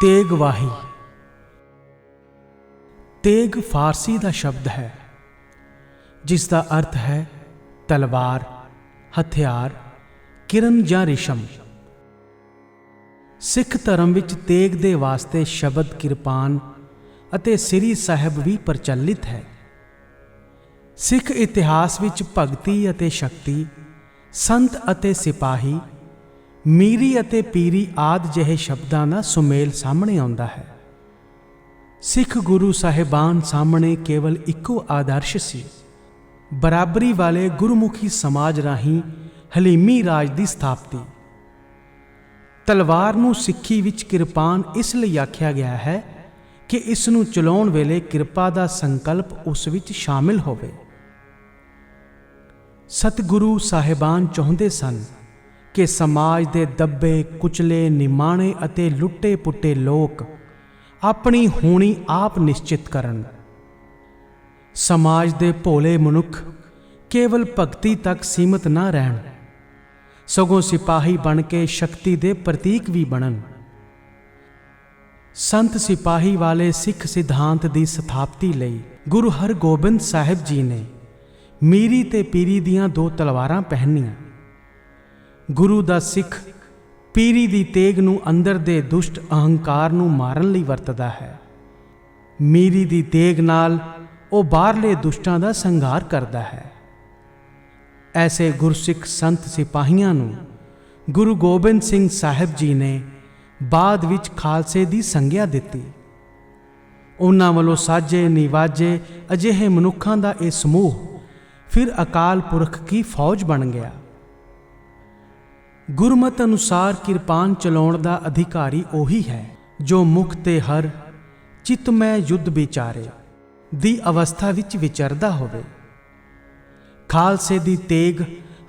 ਤੇਗ ਵਾਹੀ। ਤੇਗ ਫਾਰਸੀ ਦਾ ਸ਼ਬਦ ਹੈ, ਜਿਸ ਦਾ ਅਰਥ ਹੈ ਤਲਵਾਰ, ਹਥਿਆਰ, ਕਿਰਨ ਜਾਂ ਰਿਸ਼ਮ। ਸਿੱਖ ਧਰਮ ਵਿੱਚ ਤੇਗ ਦੇ ਵਾਸਤੇ ਸ਼ਬਦ ਕਿਰਪਾਨ ਅਤੇ ਸ੍ਰੀ ਸਾਹਿਬ ਵੀ ਪ੍ਰਚਲਿਤ ਹੈ। ਸਿੱਖ ਇਤਿਹਾਸ ਵਿੱਚ ਭਗਤੀ ਅਤੇ ਸ਼ਕਤੀ, ਸੰਤ ਅਤੇ ਸਿਪਾਹੀ ਮੀਰੀ ਅਤੇ ਪੀਰੀ ਆਦ ਜਿਹੇ ਸ਼ਬਦਾਂ ਦਾ ਸੁਮੇਲ ਸਾਹਮਣੇ ਆਉਂਦਾ ਹੈ। ਸਿੱਖ ਗੁਰੂ ਸਾਹਿਬਾਨ ਸਾਹਮਣੇ ਕੇਵਲ ਇੱਕੋ ਆਦਰਸ਼ ਸੀ। ਬਰਾਬਰੀ ਵਾਲੇ ਗੁਰਮੁਖੀ ਸਮਾਜ ਰਾਹੀਂ ਹਲੀਮੀ ਰਾਜ ਦੀ ਸਥਾਪਤੀ। ਤਲਵਾਰ ਨੂੰ ਸਿੱਖੀ ਵਿੱਚ ਕਿਰਪਾਨ ਇਸ ਲਈ ਆਖਿਆ ਗਿਆ ਹੈ ਕਿ ਇਸ ਨੂੰ ਚਲਾਉਣ ਵੇਲੇ ਕਿਰਪਾ ਦਾ ਸੰਕਲਪ ਉਸ ਵਿੱਚ ਸ਼ਾਮਿਲ ਹੋਵੇ। ਸਤਿਗੁਰੂ ਸਾਹਿਬਾਨ ਚਾਹੁੰਦੇ ਸਨ ਕਿ ਸਮਾਜ ਦੇ ਦੱਬੇ, ਕੁਚਲੇ, ਨਿਮਾਣੇ ਅਤੇ ਲੁੱਟੇ ਪੁੱਟੇ ਲੋਕ ਆਪਣੀ ਹੋਣੀ ਆਪ ਨਿਸ਼ਚਿਤ ਕਰਨ। ਸਮਾਜ ਦੇ ਭੋਲੇ ਮਨੁੱਖ ਕੇਵਲ ਭਗਤੀ ਤੱਕ ਸੀਮਤ ਨਾ ਰਹਿਣ। ਸਗੋਂ ਸਿਪਾਹੀ ਬਣ ਕੇ ਸ਼ਕਤੀ ਦੇ ਪ੍ਰਤੀਕ ਵੀ ਬਣਨ। ਸੰਤ ਸਿਪਾਹੀ ਵਾਲੇ ਸਿੱਖ ਸਿਧਾਂਤ ਦੀ ਸਥਾਪਤੀ ਲਈ ਗੁਰੂ ਹਰਗੋਬਿੰਦ ਸਾਹਿਬ ਜੀ ਨੇ ਮੀਰੀ ਤੇ ਪੀਰੀ ਦੀਆਂ ਦੋ ਤਲਵਾਰਾਂ ਪਹਿਨੀਆਂ। ਗੁਰੂ ਦਾ ਸਿੱਖ ਪੀਰੀ ਦੀ ਤੇਗ ਨੂੰ ਅੰਦਰ ਦੇ ਦੁਸ਼ਟ ਅਹੰਕਾਰ ਨੂੰ ਮਾਰਨ ਲਈ ਵਰਤਦਾ ਹੈ। ਮੀਰੀ ਦੀ ਤੇਗ ਨਾਲ ਉਹ ਬਾਹਰਲੇ ਦੁਸ਼ਟਾਂ ਦਾ ਸੰਘਾਰ ਕਰਦਾ ਹੈ। ਐਸੇ ਗੁਰਸਿੱਖ ਸੰਤ ਸਿਪਾਹੀਆਂ ਨੂੰ ਗੁਰੂ ਗੋਬਿੰਦ ਸਿੰਘ ਸਾਹਿਬ ਜੀ ਨੇ ਬਾਅਦ ਵਿੱਚ ਖਾਲਸੇ ਦੀ ਸੰਗਿਆ ਦਿੱਤੀ। ਉਹਨਾਂ ਵੱਲੋਂ ਸਾਜੇ ਨਿਵਾਜੇ ਅਜਿਹੇ ਮਨੁੱਖਾਂ ਦਾ ਇਹ ਸਮੂਹ ਫਿਰ ਅਕਾਲ ਪੁਰਖ ਕੀ ਫੌਜ ਬਣ ਗਿਆ। ਗੁਰਮਤ ਅਨੁਸਾਰ ਕਿਰਪਾਨ ਚਲਾਉਣ ਦਾ ਅਧਿਕਾਰੀ ਉਹੀ ਹੈ, ਜੋ ਮੁਖ ਤੇ ਹਰ ਚਿਤਮੈ ਯੁੱਧ ਵਿਚਾਰੇ, ਦੀ ਅਵਸਥਾ ਵਿੱਚ ਵਿਚਰਦਾ ਹੋਵੇ। ਖਾਲਸੇ ਦੀ ਤੇਗ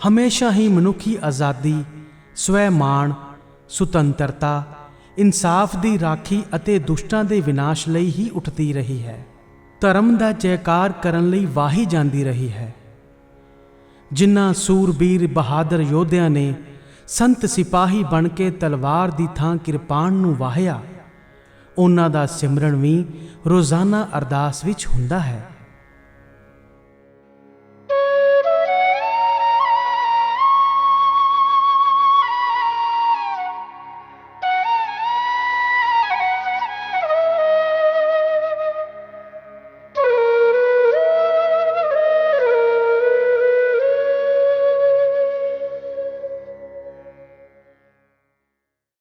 ਹਮੇਸ਼ਾ ਹੀ ਮਨੁੱਖੀ ਆਜ਼ਾਦੀ, ਸਵੈ ਮਾਣ, ਸੁਤੰਤਰਤਾ, ਇਨਸਾਫ ਦੀ ਰਾਖੀ ਅਤੇ ਦੁਸ਼ਟਾਂ ਦੇ ਵਿਨਾਸ਼ ਲਈ ਹੀ ਉੱਠਦੀ ਰਹੀ ਹੈ। ਧਰਮ ਦਾ ਜੈਕਾਰ ਕਰਨ ਲਈ ਵਾਹੀ ਜਾਂਦੀ ਰਹੀ ਹੈ। ਜਿਨ੍ਹਾਂ ਸੂਰਬੀਰ ਬਹਾਦਰ ਯੋਧਿਆਂ ਨੇ ਸੰਤ ਸਿਪਾਹੀ ਬਣ ਕੇ ਤਲਵਾਰ ਦੀ ਥਾਂ ਕਿਰਪਾਨ ਨੂੰ ਵਾਹਿਆ। ਉਹਨਾਂ ਦਾ ਸਿਮਰਨ ਵੀ ਰੋਜ਼ਾਨਾ ਅਰਦਾਸ ਵਿੱਚ ਹੁੰਦਾ ਹੈ।